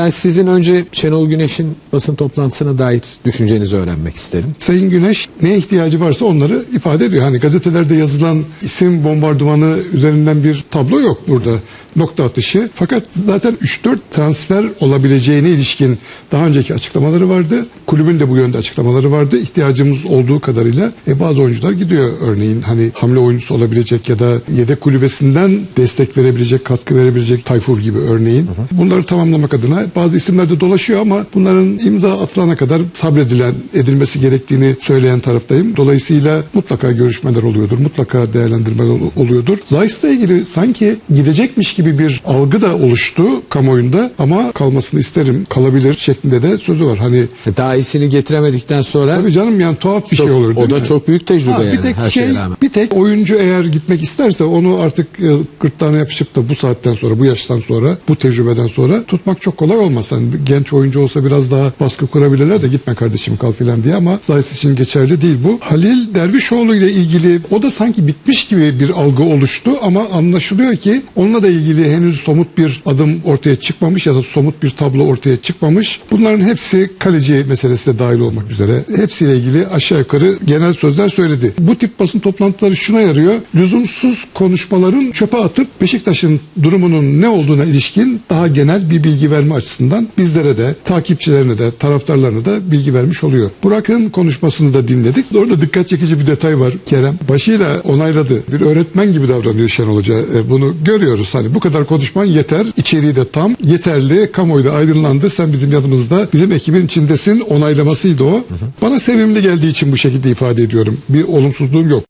Ben sizin önce Şenol Güneş'in basın toplantısına dair düşüncenizi öğrenmek isterim. Sayın Güneş neye ihtiyacı varsa onları ifade ediyor. Hani gazetelerde yazılan isim bombardımanı üzerinden bir tablo yok burada. Nokta atışı. Fakat zaten 3-4 transfer olabileceğine ilişkin daha önceki açıklamaları vardı. Kulübün de bu yönde açıklamaları vardı. İhtiyacımız olduğu kadarıyla e, bazı oyuncular gidiyor örneğin hani hamle oyuncusu olabilecek ya da yedek kulübesinden destek verebilecek, katkı verebilecek Tayfur gibi örneğin. Bunları tamamlamak adına bazı isimler de dolaşıyor ama bunların imza atılana kadar sabredilen, edilmesi gerektiğini söyleyen taraftayım. Dolayısıyla mutlaka görüşmeler oluyordur, mutlaka değerlendirmeler ol- oluyordur. Zayis'le ilgili sanki gidecekmiş gibi bir algı da oluştu kamuoyunda ama kalmasını isterim, kalabilir şeklinde de sözü var. Hani Daha iyisini getiremedikten sonra tabii canım yani tuhaf bir çok- şey olur. o da mi? çok büyük tecrübe Ha, yani bir tek her şey, şeye rağmen. bir tek oyuncu eğer gitmek isterse onu artık e, gırtlağına yapışıp da bu saatten sonra, bu yaştan sonra, bu tecrübeden sonra tutmak çok kolay olmaz. Hani genç oyuncu olsa biraz daha baskı kurabilirler de gitme kardeşim kal filan diye ama Zayis için geçerli değil bu. Halil Dervişoğlu ile ilgili o da sanki bitmiş gibi bir algı oluştu ama anlaşılıyor ki onunla da ilgili henüz somut bir adım ortaya çıkmamış ya da somut bir tablo ortaya çıkmamış. Bunların hepsi kaleci meselesi de dahil olmak üzere. Hepsiyle ilgili aşağı yukarı genel sözler söyledi. Bu tip basın toplantıları şuna yarıyor. Lüzumsuz konuşmaların çöpe atıp Beşiktaş'ın durumunun ne olduğuna ilişkin daha genel bir bilgi verme açısından bizlere de, takipçilerine de, taraftarlarına da bilgi vermiş oluyor. Burak'ın konuşmasını da dinledik. Orada dikkat çekici bir detay var Kerem. Başıyla onayladı. Bir öğretmen gibi davranıyor Şenol Hoca. E, bunu görüyoruz. Hani bu kadar konuşman yeter. İçeriği de tam. Yeterli. Kamuoyu da aydınlandı. Sen bizim yanımızda, bizim ekibin içindesin. Onaylamasıydı o. Bana sevimli geldiği için bu şekilde ifade ediyorum. Bir olumsuzluğum yok.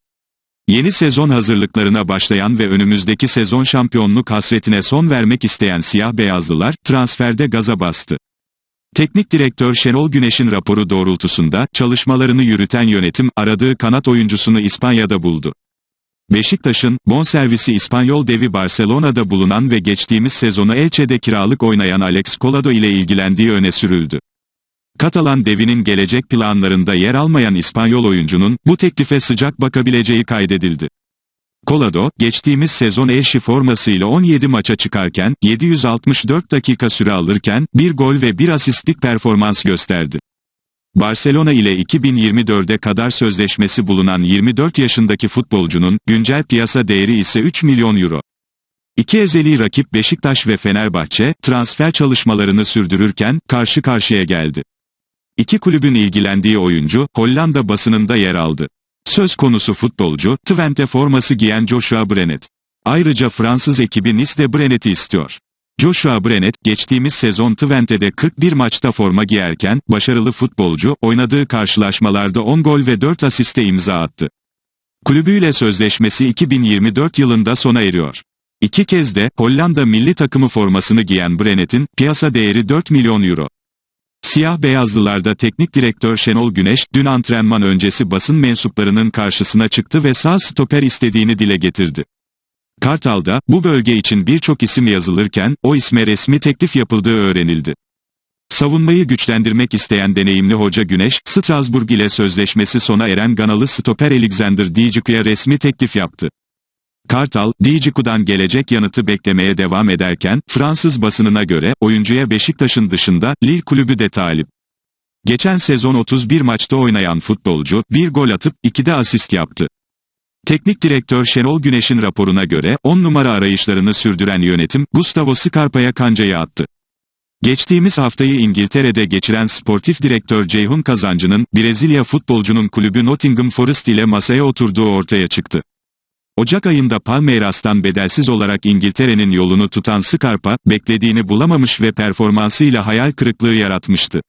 Yeni sezon hazırlıklarına başlayan ve önümüzdeki sezon şampiyonluk hasretine son vermek isteyen siyah beyazlılar transferde gaza bastı. Teknik direktör Şenol Güneş'in raporu doğrultusunda çalışmalarını yürüten yönetim aradığı kanat oyuncusunu İspanya'da buldu. Beşiktaş'ın bonservisi İspanyol devi Barcelona'da bulunan ve geçtiğimiz sezonu Elche'de kiralık oynayan Alex Collado ile ilgilendiği öne sürüldü. Katalan devinin gelecek planlarında yer almayan İspanyol oyuncunun bu teklife sıcak bakabileceği kaydedildi. Colado, geçtiğimiz sezon eşi formasıyla 17 maça çıkarken, 764 dakika süre alırken, bir gol ve bir asistlik performans gösterdi. Barcelona ile 2024'e kadar sözleşmesi bulunan 24 yaşındaki futbolcunun, güncel piyasa değeri ise 3 milyon euro. İki ezeli rakip Beşiktaş ve Fenerbahçe, transfer çalışmalarını sürdürürken, karşı karşıya geldi. İki kulübün ilgilendiği oyuncu, Hollanda basınında yer aldı. Söz konusu futbolcu, Twente forması giyen Joshua Brenet. Ayrıca Fransız ekibi Nice de Brenet'i istiyor. Joshua Brenet, geçtiğimiz sezon Twente'de 41 maçta forma giyerken, başarılı futbolcu, oynadığı karşılaşmalarda 10 gol ve 4 asiste imza attı. Kulübüyle sözleşmesi 2024 yılında sona eriyor. İki kez de, Hollanda milli takımı formasını giyen Brenet'in, piyasa değeri 4 milyon euro. Siyah beyazlılarda teknik direktör Şenol Güneş, dün antrenman öncesi basın mensuplarının karşısına çıktı ve sağ stoper istediğini dile getirdi. Kartal'da, bu bölge için birçok isim yazılırken, o isme resmi teklif yapıldığı öğrenildi. Savunmayı güçlendirmek isteyen deneyimli hoca Güneş, Strasbourg ile sözleşmesi sona eren Ganalı stoper Alexander Dijiku'ya resmi teklif yaptı. Kartal, Dijiku'dan gelecek yanıtı beklemeye devam ederken, Fransız basınına göre, oyuncuya Beşiktaş'ın dışında, Lille kulübü de talip. Geçen sezon 31 maçta oynayan futbolcu, bir gol atıp, 2'de asist yaptı. Teknik direktör Şenol Güneş'in raporuna göre, 10 numara arayışlarını sürdüren yönetim, Gustavo Scarpa'ya kancayı attı. Geçtiğimiz haftayı İngiltere'de geçiren sportif direktör Ceyhun Kazancı'nın, Brezilya futbolcunun kulübü Nottingham Forest ile masaya oturduğu ortaya çıktı. Ocak ayında Palmeiras'tan bedelsiz olarak İngiltere'nin yolunu tutan Scarpa, beklediğini bulamamış ve performansıyla hayal kırıklığı yaratmıştı.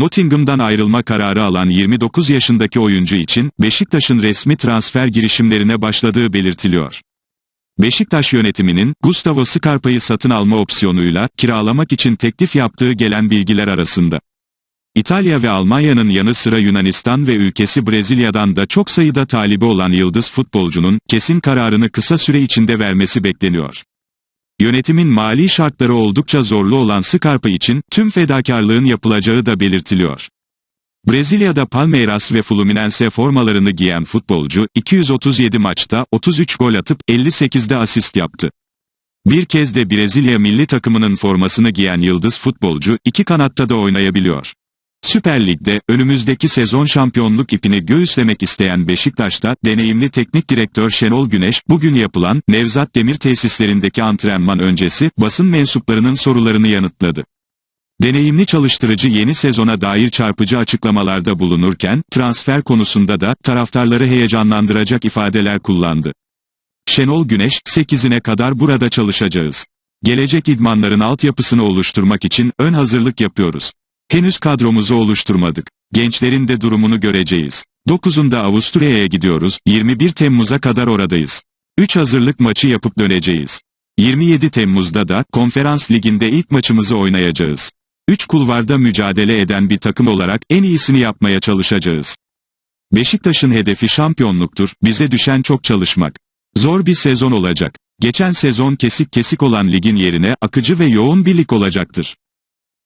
Nottingham'dan ayrılma kararı alan 29 yaşındaki oyuncu için, Beşiktaş'ın resmi transfer girişimlerine başladığı belirtiliyor. Beşiktaş yönetiminin, Gustavo Scarpa'yı satın alma opsiyonuyla, kiralamak için teklif yaptığı gelen bilgiler arasında. İtalya ve Almanya'nın yanı sıra Yunanistan ve ülkesi Brezilya'dan da çok sayıda talibi olan yıldız futbolcunun, kesin kararını kısa süre içinde vermesi bekleniyor. Yönetimin mali şartları oldukça zorlu olan Scarpa için, tüm fedakarlığın yapılacağı da belirtiliyor. Brezilya'da Palmeiras ve Fluminense formalarını giyen futbolcu, 237 maçta 33 gol atıp 58'de asist yaptı. Bir kez de Brezilya milli takımının formasını giyen yıldız futbolcu iki kanatta da oynayabiliyor. Süper Lig'de önümüzdeki sezon şampiyonluk ipini göğüslemek isteyen Beşiktaş'ta deneyimli teknik direktör Şenol Güneş bugün yapılan Nevzat Demir tesislerindeki antrenman öncesi basın mensuplarının sorularını yanıtladı. Deneyimli çalıştırıcı yeni sezona dair çarpıcı açıklamalarda bulunurken transfer konusunda da taraftarları heyecanlandıracak ifadeler kullandı. Şenol Güneş, 8'ine kadar burada çalışacağız. Gelecek idmanların altyapısını oluşturmak için ön hazırlık yapıyoruz. Henüz kadromuzu oluşturmadık. Gençlerin de durumunu göreceğiz. 9'unda Avusturya'ya gidiyoruz, 21 Temmuz'a kadar oradayız. 3 hazırlık maçı yapıp döneceğiz. 27 Temmuz'da da Konferans Ligi'nde ilk maçımızı oynayacağız. 3 kulvarda mücadele eden bir takım olarak en iyisini yapmaya çalışacağız. Beşiktaş'ın hedefi şampiyonluktur, bize düşen çok çalışmak. Zor bir sezon olacak. Geçen sezon kesik kesik olan ligin yerine akıcı ve yoğun bir lig olacaktır.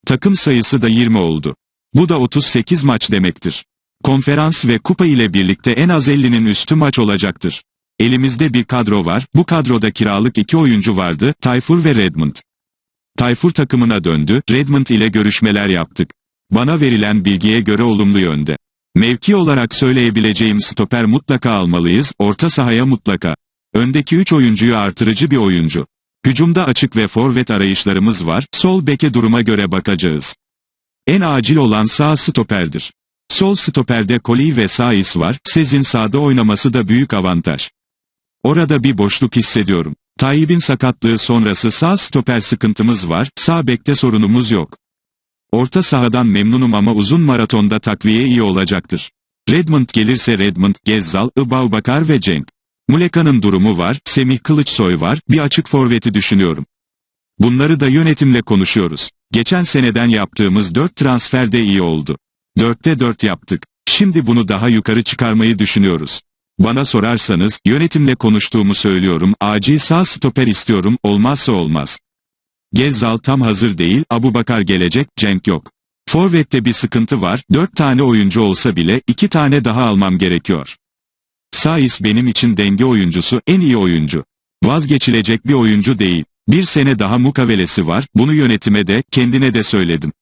Takım sayısı da 20 oldu. Bu da 38 maç demektir. Konferans ve kupa ile birlikte en az 50'nin üstü maç olacaktır. Elimizde bir kadro var, bu kadroda kiralık iki oyuncu vardı, Tayfur ve Redmond. Tayfur takımına döndü, Redmond ile görüşmeler yaptık. Bana verilen bilgiye göre olumlu yönde. Mevki olarak söyleyebileceğim stoper mutlaka almalıyız, orta sahaya mutlaka. Öndeki 3 oyuncuyu artırıcı bir oyuncu. Hücumda açık ve forvet arayışlarımız var, sol beke duruma göre bakacağız. En acil olan sağ stoperdir. Sol stoperde Koli ve Sais var, Sezin sağda oynaması da büyük avantaj. Orada bir boşluk hissediyorum. Tayyip'in sakatlığı sonrası sağ stoper sıkıntımız var, sağ bekte sorunumuz yok. Orta sahadan memnunum ama uzun maratonda takviye iyi olacaktır. Redmond gelirse Redmond, Gezzal, Bakar ve Cenk. Muleka'nın durumu var, Semih Kılıçsoy var, bir açık forveti düşünüyorum. Bunları da yönetimle konuşuyoruz. Geçen seneden yaptığımız 4 transfer de iyi oldu. 4'te 4 yaptık. Şimdi bunu daha yukarı çıkarmayı düşünüyoruz. Bana sorarsanız, yönetimle konuştuğumu söylüyorum, acil sağ stoper istiyorum, olmazsa olmaz. Gezzal tam hazır değil, Abubakar gelecek, Cenk yok. Forvet'te bir sıkıntı var, 4 tane oyuncu olsa bile 2 tane daha almam gerekiyor. Sais benim için denge oyuncusu, en iyi oyuncu. Vazgeçilecek bir oyuncu değil. Bir sene daha mukavelesi var, bunu yönetime de, kendine de söyledim.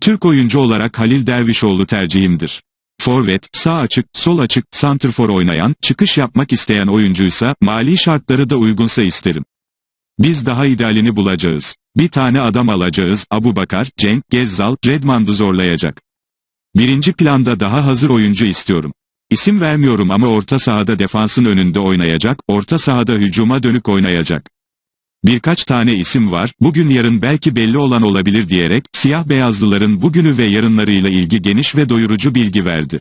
Türk oyuncu olarak Halil Dervişoğlu tercihimdir. Forvet, sağ açık, sol açık, santrfor oynayan, çıkış yapmak isteyen oyuncuysa, mali şartları da uygunsa isterim. Biz daha idealini bulacağız. Bir tane adam alacağız, Abu Bakar, Cenk, Gezzal, Redmond'u zorlayacak. Birinci planda daha hazır oyuncu istiyorum. İsim vermiyorum ama orta sahada defansın önünde oynayacak, orta sahada hücuma dönük oynayacak. Birkaç tane isim var, bugün yarın belki belli olan olabilir diyerek, siyah beyazlıların bugünü ve yarınlarıyla ilgi geniş ve doyurucu bilgi verdi.